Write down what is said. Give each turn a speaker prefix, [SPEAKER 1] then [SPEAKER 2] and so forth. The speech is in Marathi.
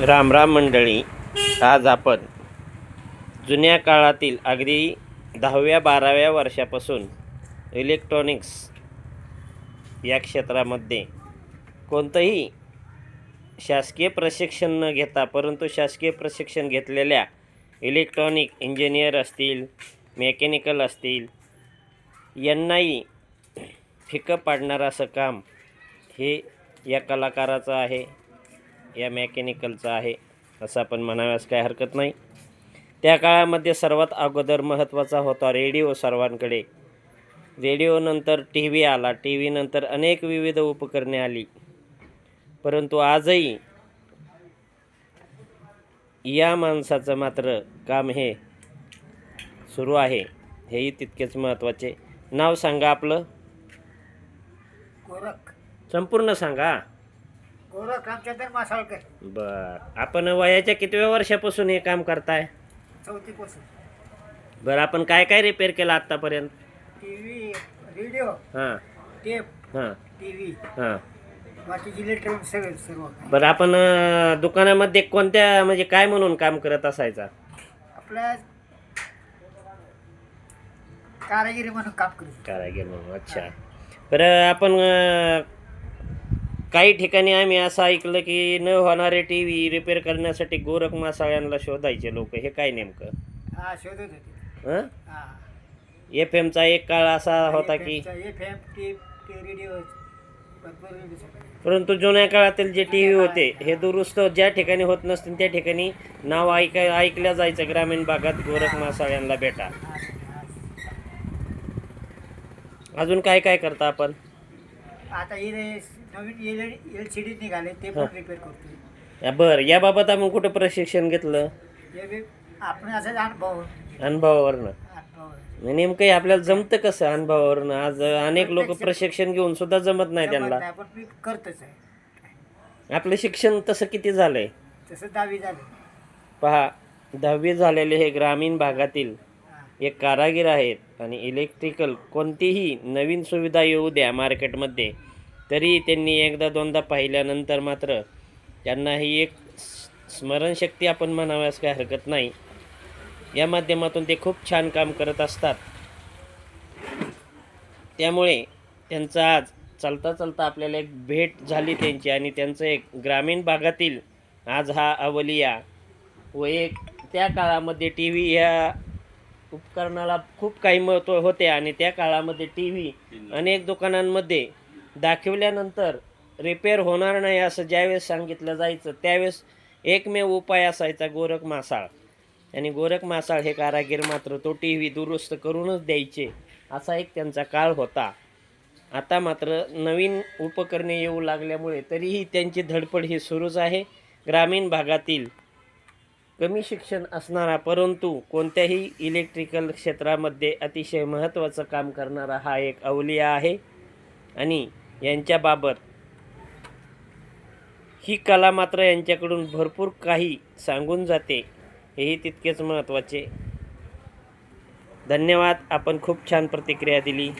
[SPEAKER 1] राम राम मंडळी आज आपण जुन्या काळातील अगदी दहाव्या बाराव्या वर्षापासून इलेक्ट्रॉनिक्स या क्षेत्रामध्ये कोणतंही शासकीय प्रशिक्षण न घेता परंतु शासकीय प्रशिक्षण घेतलेल्या इलेक्ट्रॉनिक इंजिनियर असतील मेकॅनिकल असतील यांनाही फिकं पाडणारं असं काम हे या कलाकाराचं आहे. या मेकॅनिकलचं आहे असं आपण म्हणाव्यास काय हरकत नाही. त्या काळामध्ये सर्वात अगोदर महत्त्वाचा होता रेडिओ सर्वांकडे. रेडिओनंतर टी व्ही आला टी व्हीनंतर अनेक विविध उपकरणे आली. परंतु आजही या माणसाचं मात्र काम हे सुरू आहे हेही तितकेच महत्त्वाचे. नाव सांगा आपलं. संपूर्ण सांगा.
[SPEAKER 2] रामचंद्र मासाळकर
[SPEAKER 1] बर. आपण वयाच्या कितव्या वर्षापासून हे काम करताय?
[SPEAKER 2] चौथीपासून.
[SPEAKER 1] बरं आपण काय काय रिपेअर केलं आत्तापर्यंत
[SPEAKER 2] टी व्ही रेडिओ
[SPEAKER 1] हां.
[SPEAKER 2] टेप
[SPEAKER 1] हां.
[SPEAKER 2] टी व्ही
[SPEAKER 1] हां.
[SPEAKER 2] बाकीची इलेक्ट्रॉनिक सगळं सर्व काही.
[SPEAKER 1] बरं आपण अं, दुकानामध्ये कोणत्या म्हणजे काय म्हणून काम करत असायचा?
[SPEAKER 2] आपल्या कारागिरी म्हणून काम करू
[SPEAKER 1] कारागीर म्हणून अच्छा. बरं आपण अं, काही ठिकाणी आम्ही असं ऐकलं की न होणारे टी व्ही रिपेअर करण्यासाठी गोरख मासाळ्यांना शोधायचे लोक हे काय नेमकं?
[SPEAKER 2] हा शोधत होते.
[SPEAKER 1] एफ एमचा एक काळ असा होता की
[SPEAKER 2] एफ एम टेप ते रेडिओ भरपूर रेडिओ सगळे.
[SPEAKER 1] परंतु जुन्या काळातील जे टी व्ही होते हे दुरुस्त ज्या ठिकाणी होत नसतील त्या ठिकाणी नाव ऐकाय ऐकल्या जायचं. ग्रामीण भागात गोरख मासाळ यांना भेटा.
[SPEAKER 2] हा, हा.
[SPEAKER 1] अजून काय काय करता आपण?
[SPEAKER 2] आता हे नवीन एल एल सी डी निघाले ते पण रिपेअर करतो
[SPEAKER 1] या बरं याबाबत आपण कुठं प्रशिक्षण घेतलं?
[SPEAKER 2] हे बी आपण असं अनुभव
[SPEAKER 1] अनुभवावरनं.
[SPEAKER 2] अनुभव
[SPEAKER 1] नेमकं हे आपल्याला जमतं कसं अनुभवावरनं? आज अनेक लोक प्रशिक्षण घेऊन सुद्धा जमत नाही त्यांना.
[SPEAKER 2] जमत नाही, पण मी करतच आहे.
[SPEAKER 1] आपलं शिक्षण तसं किती झालंय?
[SPEAKER 2] तसं दहावी झालं.
[SPEAKER 1] पहा दहावी झालेले हे ग्रामीण भागातील
[SPEAKER 2] हा.
[SPEAKER 1] एक कारागीर आहेत. आणि इलेक्ट्रिकल कोणतीही नवीन सुविधा येऊ द्या मार्केटमध्ये तरी त्यांनी एकदा दोनदा पाहिल्यानंतर मात्र त्यांना ही एक स्मरणशक्ती आपण म्हणाव्यास काही हरकत नाही. या माध्यमातून ते खूप छान काम करत असतात. त्यामुळे त्यांचा आज चालता चालता आपल्याला एक भेट झाली त्यांची आणि त्यांचं एक ग्रामीण भागातील आज हा अवलिया व एक त्या काळामध्ये टी व्ही ह्या उपकरणाला खूप काही महत्त्व होते आणि त्या काळामध्ये टी व्ही अनेक दुकानांमध्ये दाखवल्यानंतर रिपेअर होणार नाही असं ज्यावेळेस सांगितलं जायचं त्यावेळेस एकमेव उपाय असायचा गोरख मासाळ. आणि गोरख मासाळ हे कारागीर मात्र तो टी व्ही दुरुस्त करूनच द्यायचे असा एक त्यांचा काळ होता. आता मात्र नवीन उपकरणे येऊ लागल्यामुळे तरीही त्यांची धडपड ही सुरूच आहे. ग्रामीण भागातील कमी शिक्षण असणारा परंतु कोणत्याही इलेक्ट्रिकल क्षेत्रामध्ये अतिशय महत्त्वाचं काम करणारा हा एक अवलिया आहे. आणि यांच्याबाबत ही कला मात्र यांच्याकडून भरपूर काही सांगून जाते हेही तितकेच महत्त्वाचे. धन्यवाद. आपण खूप छान प्रतिक्रिया दिली.